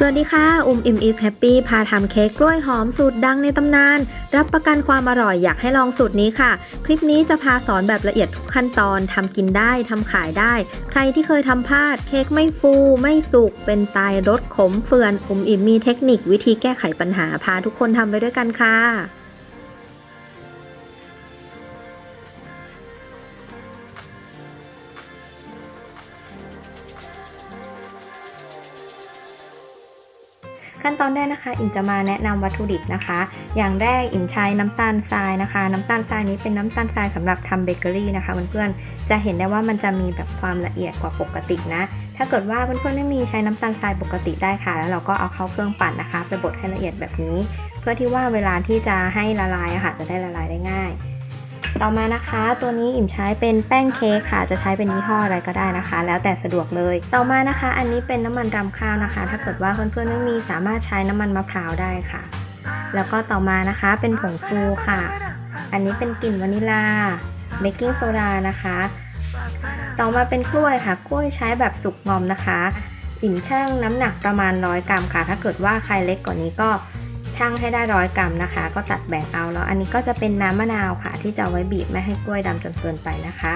สวัสดีค่ะ อุ้มอิมอีสแฮปปี้พาทำเค้กกล้วยหอมสูตรดังในตำนาน รับประกันความอร่อยอยากให้ลองสูตรนี้ค่ะ คลิปนี้จะพาสอนแบบละเอียดทุกขั้นตอนทำกินได้ทำขายได้ ใครที่เคยทำพลาดเค้กไม่ฟู ไม่สุก เป็นตายรสขมเฟือน อุ้มอิมมีเทคนิควิธีแก้ไขปัญหาพาทุกคนทำไปด้วยกันค่ะ ขั้นตอนแรกนะคะ อิมจะมาแนะนำวัตถุดิบนะคะ อย่างแรกอิมใช้น้ำตาลทรายนะคะ น้ำตาลทรายนี้เป็นน้ำตาลทรายสำหรับทำเบเกอรี่นะคะเพื่อนๆจะเห็นได้ว่ามันจะมีแบบความละเอียดกว่าปกตินะ ถ้าเกิดว่าเพื่อนๆไม่มีใช้น้ำตาลทรายปกติได้ค่ะ แล้วเราก็เอาเข้าเครื่องปั่นนะคะ ไปบดให้ละเอียดแบบนี้ เพื่อที่ว่าเวลาที่จะให้ละลายอะค่ะจะได้ละลายได้ง่าย ต่อมานะคะตัวนี้อิ่มใช้เป็นแป้งเค้กค่ะ จะใช้เป็นยี่ห้ออะไรก็ได้นะคะ แล้วแต่สะดวกเลย ต่อมานะคะ อันนี้เป็นน้ำมันรำข้าวนะคะ ถ้าเกิดว่าเพื่อนๆไม่มีสามารถใช้น้ำมันมะพร้าวได้ค่ะ แล้วก็ต่อมานะคะเป็นผงฟูค่ะ อันนี้เป็นกลิ่นวานิลาเบกกิ้งโซดานะคะ ต่อมาเป็นกล้วยค่ะ กล้วยใช้แบบสุกงอมนะคะ อิ่มช่างน้ำหนักประมาณ 100 กรัมค่ะ ถ้าเกิดว่าใครเล็กกว่านี้ก็ ช่างให้ได้ร้อยกรัมนะคะ ก็ตัดแบ่งเอาแล้ว อันนี้ก็จะเป็นน้ำมะนาวค่ะ ที่จะเอาไว้บีบไม่ให้กล้วยดำจนเกินไปนะคะ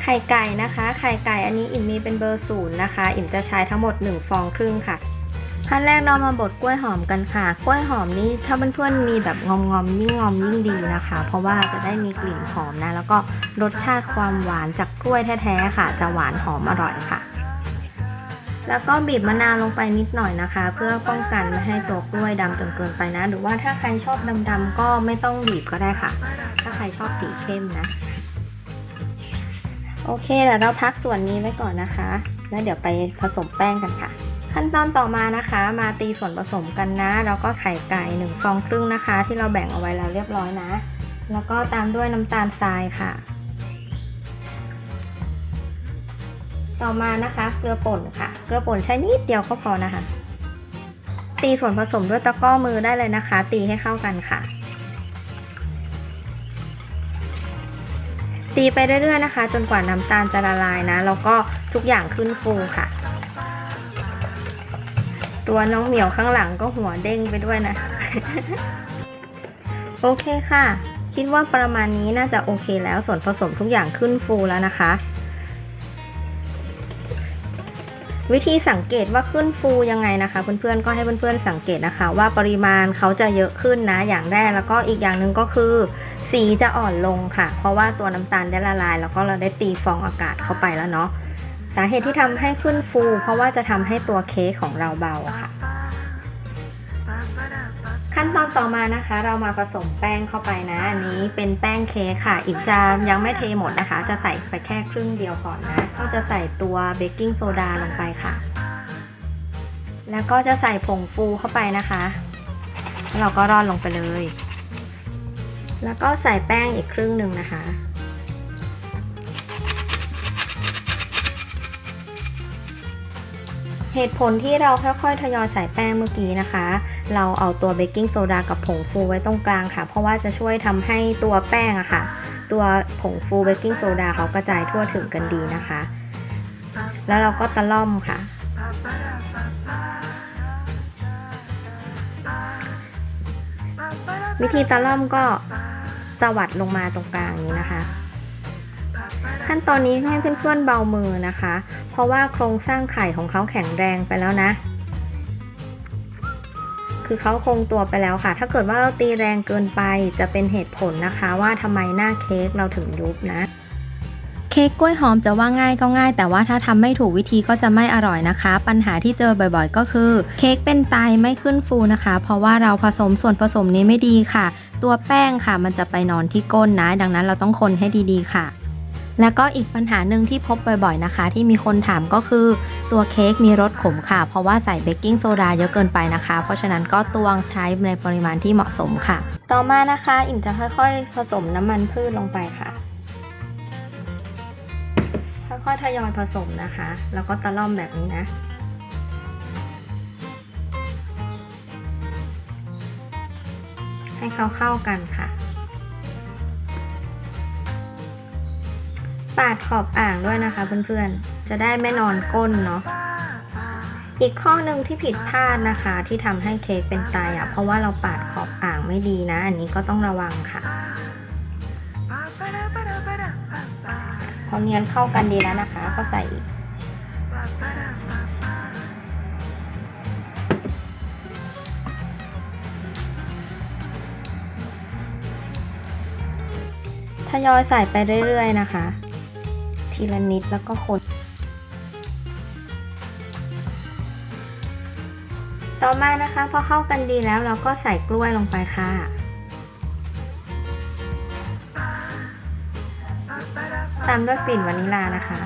ไข่ไก่นะคะ ไข่ไก่อันนี้อิ่มมีเป็นเบอร์ศูนย์นะคะ อิ่มจะใช้ทั้งหมด 1 ฟองครึ่งค่ะขั้นแรกเรามาบดกล้วยหอมกันค่ะ กล้วยหอมนี่ถ้าเพื่อนๆมีแบบงอมๆยิ่งงอมยิ่งดีนะคะ เพราะว่าจะได้มีกลิ่นหอมนะ แล้วก็รสชาติความหวานจากกล้วยแท้ๆค่ะ จะหวานหอมอร่อยค่ะ แล้วก็บีบมะนาวลงไปนิดหน่อยนะคะ เพื่อป้องกันไม่ให้ตัวกล้วยดำจนเกินไปนะ หรือว่าถ้าใครชอบดำๆก็ไม่ต้องบีบก็ได้ค่ะ ถ้าใครชอบสีเข้มนะ โอเคเดี๋ยวเราพักส่วนนี้ไว้ก่อนนะคะ แล้วเดี๋ยวไปผสมแป้งกันค่ะ ขั้นตอนต่อมานะคะ มาตีส่วนผสมกันนะ แล้วก็ไข่ไก่หนึ่งฟองครึ่งนะคะ ที่เราแบ่งเอาไว้แล้วเรียบร้อยนะ แล้วก็ตามด้วยน้ำตาลทรายค่ะ ต่อมานะคะ เกลือป่นค่ะ เกลือป่นใช้นิดเดียวก็พอนะคะ ตีส่วนผสมด้วยตะกร้อมือได้เลยนะคะ ตีให้เข้ากันค่ะ ตีไปเรื่อยๆนะคะ จนกว่าน้ำตาลจะละลายนะแล้วก็ทุกอย่างขึ้นฟูค่ะ ตัวน้องเหมียวข้างหลังก็หัวเด้งไปด้วยนะ โอเคค่ะ คิดว่าประมาณนี้น่าจะโอเคแล้วส่วนผสมทุกอย่างขึ้นฟูแล้วนะคะ วิธีสังเกตว่าขึ้นฟูยังไงนะคะ เพื่อนๆก็ให้เพื่อนๆสังเกตนะคะ ว่าปริมาณเขาจะเยอะขึ้นนะอย่างแรกแล้วก็อีกอย่างหนึ่งก็คือ สีจะอ่อนลงค่ะ เพราะว่าตัวน้ำตาลได้ละลาย แล้วก็เราได้ตีฟองอากาศเข้าไปแล้วเนาะสาเหตุที่ทำให้ขึ้นฟู เพราะว่าจะทำให้ตัวเค้กของเราเบาค่ะ ขั้นตอนต่อมานะคะ เรามาผสมแป้งเข้าไปนะอันนี้เป็นแป้งเค้กค่ะอิมจะยังไม่เทหมดนะคะ จะใส่ไปแค่ครึ่งเดียวก่อนนะ ก็จะใส่ตัวเบกกิ้งโซดาลงไปค่ะ แล้วก็จะใส่ผงฟูเข้าไปนะคะแล้วเราก็ร่อนลงไปเลย แล้วก็ใส่แป้งอีกครึ่งหนึ่งนะคะ เหตุผลที่เราค่อยๆ ทยอยใส่แป้งเมื่อกี้นะคะ เราเอาตัวเบกกิ้งโซดากับผงฟูไว้ตรงกลางค่ะ เพราะว่าจะช่วยทำให้ตัวแป้งอะค่ะ ตัวผงฟูเบกกิ้งโซดาเขากระจายทั่วถึงกันดีนะคะ แล้วเราก็ตะล่อมค่ะ วิธีตะล่อมก็ตวัดลงมาตรงกลางนี้นะคะ ขั้นตอนนี้ให้เพื่อนๆเบามือนะคะ เพราะว่าโครงสร้างไข่ของเขาแข็งแรงไปแล้วนะ คือเขาคงตัวไปแล้วค่ะ ถ้าเกิดว่าเราตีแรงเกินไปจะเป็นเหตุผลนะคะว่าทำไมหน้าเค้กเราถึงยุบนะเค้กกล้วยหอมจะว่าง่ายก็ง่าย แต่ว่าถ้าทำไม่ถูกวิธีก็จะไม่อร่อยนะคะ ปัญหาที่เจอบ่อยๆ ก็คือ เค้กเป็นไตไม่ขึ้นฟูนะคะ เพราะว่าเราผสมส่วนผสมนี้ไม่ดีค่ะ ตัวแป้งค่ะ มันจะไปนอนที่ก้นนะ ดังนั้นเราต้องคนให้ดีๆค่ะ แล้วก็อีกปัญหาหนึ่งที่พบบ่อยๆนะคะ ที่มีคนถามก็คือตัวเค้กมีรสขมค่ะ เพราะว่าใส่เบกกิ้งโซดาเยอะเกินไปนะคะ เพราะฉะนั้นก็ตวงใช้ในปริมาณที่เหมาะสมค่ะ ต่อมานะคะ อิ่มจะค่อยๆ ผสมน้ำมันพืชลงไปค่ะ ค่อยๆทยอยผสมนะคะ แล้วก็ตะล่อมแบบนี้นะให้เขาเข้ากันค่ะ ปาดขอบอ่างด้วยนะคะเพื่อนๆ จะได้ไม่นอนก้นเนาะ อีกข้อหนึ่งที่ผิดพลาดนะคะที่ทำให้เค้กเป็นไตอะ เพราะว่าเราปาดขอบอ่างไม่ดีนะ อันนี้ก็ต้องระวังค่ะ พอเนียนเข้ากันดีแล้วนะคะ ก็ใส่อีกทยอยใส่ไปเรื่อยๆนะคะ ทีละนิดแล้วก็คน ต่อมานะคะพอเข้ากันดีแล้วเราก็ใส่กล้วยลงไปค่ะตามด้วยกลิ่นวานิลลานะคะ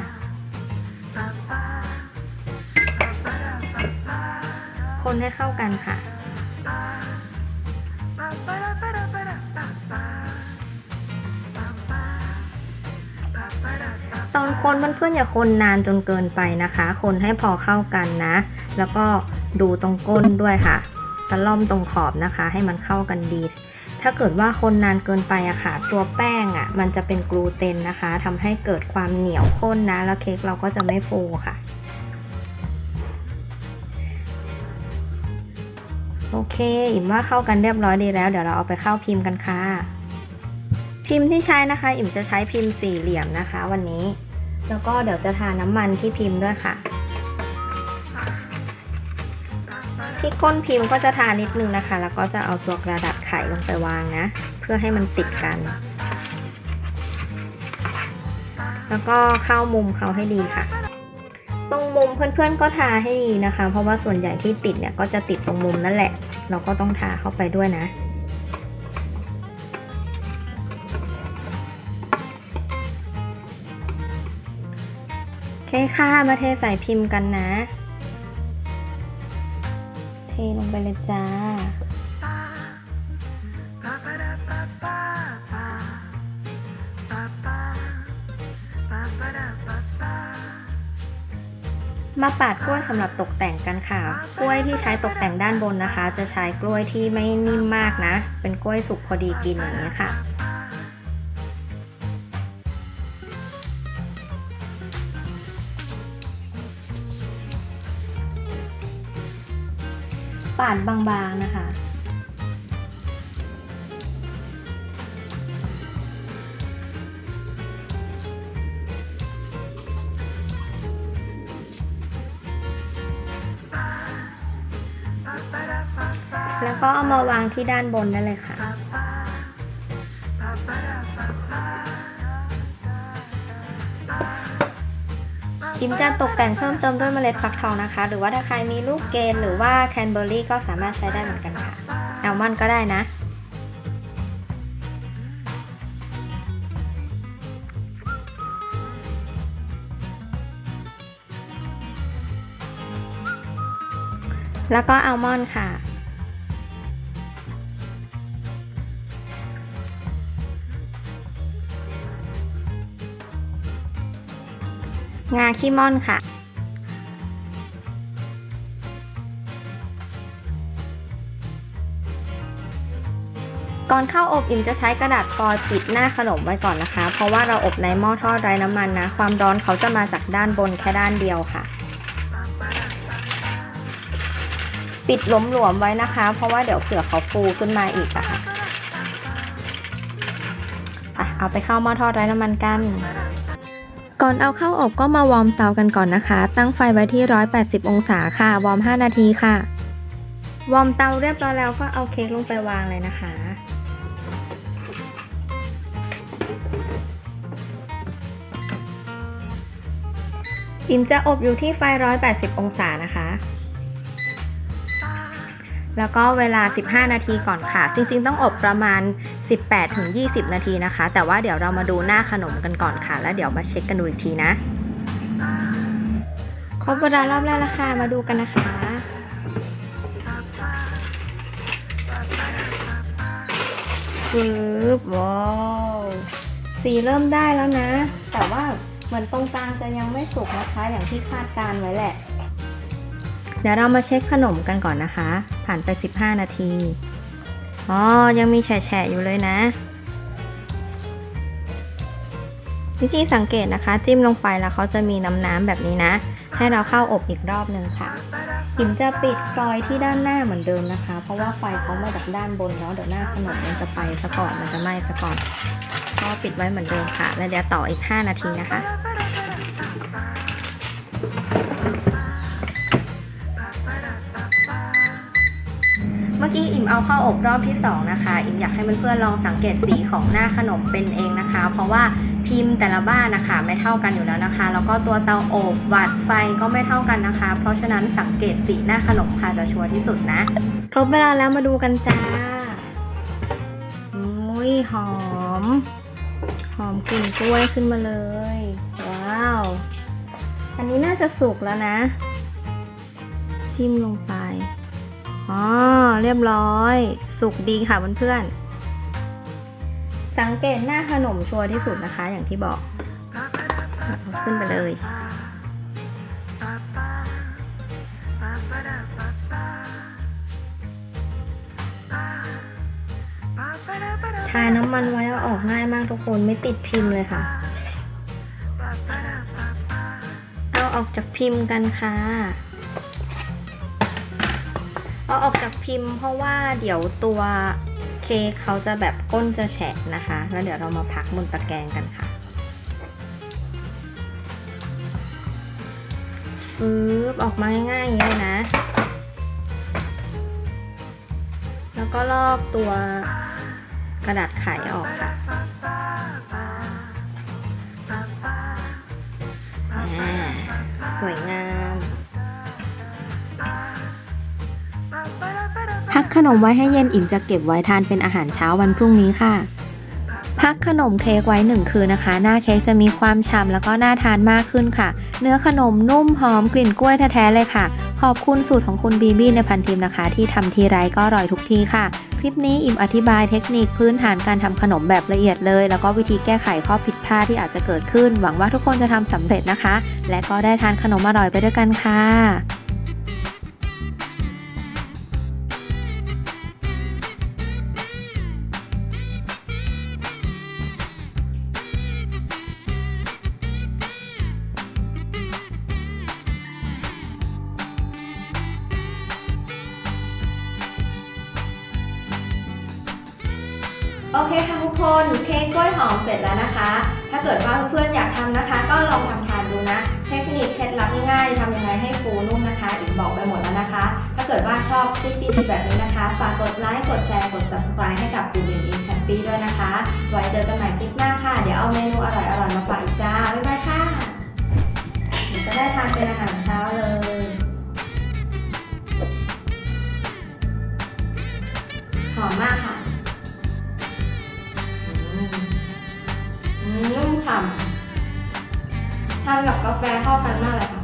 คนให้เข้ากันค่ะ ตอนคนเพื่อนๆอย่าคนนานจนเกินไปนะคะ คนให้พอเข้ากันนะ แล้วก็ดูตรงก้นด้วยค่ะตะล่อมตรงขอบนะคะ ให้มันเข้ากันดี ถ้าเกิดว่าคนนานเกินไปอะค่ะ ตัวแป้งอะมันจะเป็นกลูเตนนะคะทำให้เกิดความเหนียวข้นนะ แล้วเค้กเราก็จะไม่ฟูค่ะ โอเค อิ่มว่าเข้ากันเรียบร้อยดีแล้ว เดี๋ยวเราเอาไปเข้าพิมพ์กันค่ะ พิมพ์ที่ใช้นะคะ อิ่มจะใช้พิมพ์สี่เหลี่ยมนะคะ วันนี้ แล้วก็เดี๋ยวจะทาน้ำมันที่พิมพ์ด้วยค่ะ ที่ก้นพิมพ์ก็จะทานิดนึงนะคะ แล้วก็จะเอาตัวกระดาษไขลงไปวางนะ เพื่อให้มันติดกัน แล้วก็เข้ามุมเขาให้ดีค่ะ ตรงมุมเพื่อนๆก็ทาให้ดีนะคะ เพราะว่าส่วนใหญ่ที่ติดเนี่ยก็จะติดตรงมุมนั่นแหละ เราก็ต้องทาเข้าไปด้วยนะ คค่ะ มาเทใส่พิมพ์กันนะ เทลงไปเลยจ้า มาปาดกล้วยสำหรับตกแต่งกันค่ะ กล้วยที่ใช้ตกแต่งด้านบนนะคะ จะใช้กล้วยที่ไม่นิ่มมากนะ เป็นกล้วยสุกพอดีกินอย่างนี้ค่ะ ปาดบางๆนะคะ แล้วก็เอามาวางที่ด้านบนได้เลยค่ะ อิมจะตกแต่งเพิ่มเติมด้วยเมล็ดฟักทองนะคะ หรือว่าถ้าใครมีลูกเกดหรือว่าแคนเบอร์รี่ก็สามารถใช้ได้เหมือนกันค่ะแอลมอนด์ก็ได้นะ แล้วก็อัลมอนด์ค่ะ งาขี้ม่อนค่ะ ก่อนเข้าอบอิ่มจะใช้กระดาษฟอยล์ปิดหน้าขนมไว้ก่อนนะคะ เพราะว่าเราอบในหม้อทอดไร้น้ำมันนะ ความร้อนเขาจะมาจากด้านบนแค่ด้านเดียวค่ะปิดหลวมๆไว้นะคะ เพราะว่าเดี๋ยวเผื่อเขาฟูขึ้นมาอีกอะค่ะเอาไปเข้าหม้อทอดไร้น้ำมันกัน ก่อนเอาเข้าอบก็มาวอร์มเตากันก่อนนะคะ ตั้งไฟไว้ที่ 180 องศาค่ะ วอร์ม 5 นาทีค่ะ วอร์มเตาเรียบร้อยแล้วก็เอาเค้กลงไปวางเลยนะคะอิมจะอบอยู่ที่ไฟ 180 องศานะคะ แล้วก็เวลา 15 นาทีก่อนค่ะ จริงๆ ต้องอบประมาณ 18-20 นาทีนะคะ แต่ว่าเดี๋ยวเรามาดูหน้าขนมกันก่อนค่ะ แล้วเดี๋ยวมาเช็คกันดูอีกทีนะ ครบเวลารอบแรกแล้วค่ะ มาดูกันนะคะ ปึ๊บ ว้าวสีเริ่มได้แล้วนะ แต่ว่าเหมือนตรงกลางจะยังไม่สุกนะคะ อย่างที่คาดการไว้แหละ เดี๋ยวเรามาเช็คขนมกันก่อนนะคะ ผ่านไป 15 นาที อ๋อ ยังมีแฉะอยู่เลยนะ วิธีสังเกตนะคะ จิ้มลงไปแล้วเขาจะมีน้ำน้ำๆแบบนี้นะ ให้เราเข้าอบอีกรอบหนึ่งค่ะหิมจะปิดฟอยที่ด้านหน้าเหมือนเดิมนะคะ เพราะว่าไฟเขามาจากด้านบนเนาะเดี๋ยวหน้าขนมมันจะไปซะก่อนมันจะไหม้ซะก่อน ก็ปิดไว้เหมือนเดิมค่ะ แล้วเดี๋ยวต่ออีก 5 นาทีนะคะ กี้อิ่มเอาเข้าอบรอบที่ 2 นะคะ อิ่มอยากให้เพื่อนๆลองสังเกตสีของหน้าขนมเป็นเองนะคะ เพราะว่าพิมพ์แต่ละบ้านนะคะ ไม่เท่ากันอยู่แล้วนะคะ แล้วก็ตัวเตาอบวัดไฟก็ไม่เท่ากันนะคะ เพราะฉะนั้นสังเกตสีหน้าขนมค่ะจะชัวร์ที่สุดนะ ครบเวลาแล้วมาดูกันจ้าอุ้ยหอม หอมกลิ่นกล้วยขึ้นมาเลย ว้าว อันนี้น่าจะสุกแล้วนะ จิ้มลงไป อ๋อ เรียบร้อย สุกดีค่ะเพื่อนๆ สังเกตหน้าขนมชัวร์ที่สุดนะคะ อย่างที่บอก ขึ้นไปเลยทาน้ำมันไว้เอาออกง่ายมากทุกคนไม่ติดพิมพ์เลยค่ะ เอาออกจากพิมพ์กันค่ะ เอาออกจากพิมพ์เพราะว่าเดี๋ยวตัวเค้กเขาจะแบบก้นจะแฉะนะคะ แล้วเดี๋ยวเรามาพักบนตะแกรงกันค่ะฟืบออกมาง่ายๆอย่างนี้เลยนะ แล้วก็ลอกตัวกระดาษไขออกค่ะสวยงาม พักขนมไว้ให้เย็นอิ่มจะเก็บไว้ทานเป็นอาหารเช้าวันพรุ่งนี้ค่ะ พักขนมเค้กไว้หนึ่งคืนนะคะ หน้าเค้กจะมีความฉ่ำแล้วก็น่าทานมากขึ้นค่ะ เนื้อขนมนุ่มหอมกลิ่นกล้วยแท้ๆเลยค่ะ ขอบคุณสูตรของคุณบีบี้ในพันทิมนะคะ ที่ทำทีไรก็อร่อยทุกทีค่ะคลิปนี้อิ่มอธิบายเทคนิคพื้นฐานการทำขนมแบบละเอียดเลย แล้วก็วิธีแก้ไขข้อผิดพลาดที่อาจจะเกิดขึ้น หวังว่าทุกคนจะทำสำเร็จนะคะ และก็ได้ทานขนมอร่อยไปด้วยกันค่ะ ลองทำทานดูนะ เทคนิคเคล็ดลับง่ายๆทำยังไงให้ฟูนุ่มนะคะอีกบอกไปหมดแล้วนะคะ ถ้าเกิดว่าชอบคลิปดีๆแบบนี้นะคะ ฝากกดไลค์ กดแชร์ กด subscribe ให้กับ b ูบินอินแฮปปี้ด้วยนะคะ ไว้เจอกันใหม่คลิปหน้าค่ะ เดี๋ยวเอาเมนูอร่อยๆมาฝากอีกจ้า บ๊ายบายค่ะ จะได้ทานเป็นอาหารเช้าเลยหอมมากค่ะ อืมอืมนุ่มฉ่ำ ทานกับกาแฟเข้ากันมากเลยค่ะ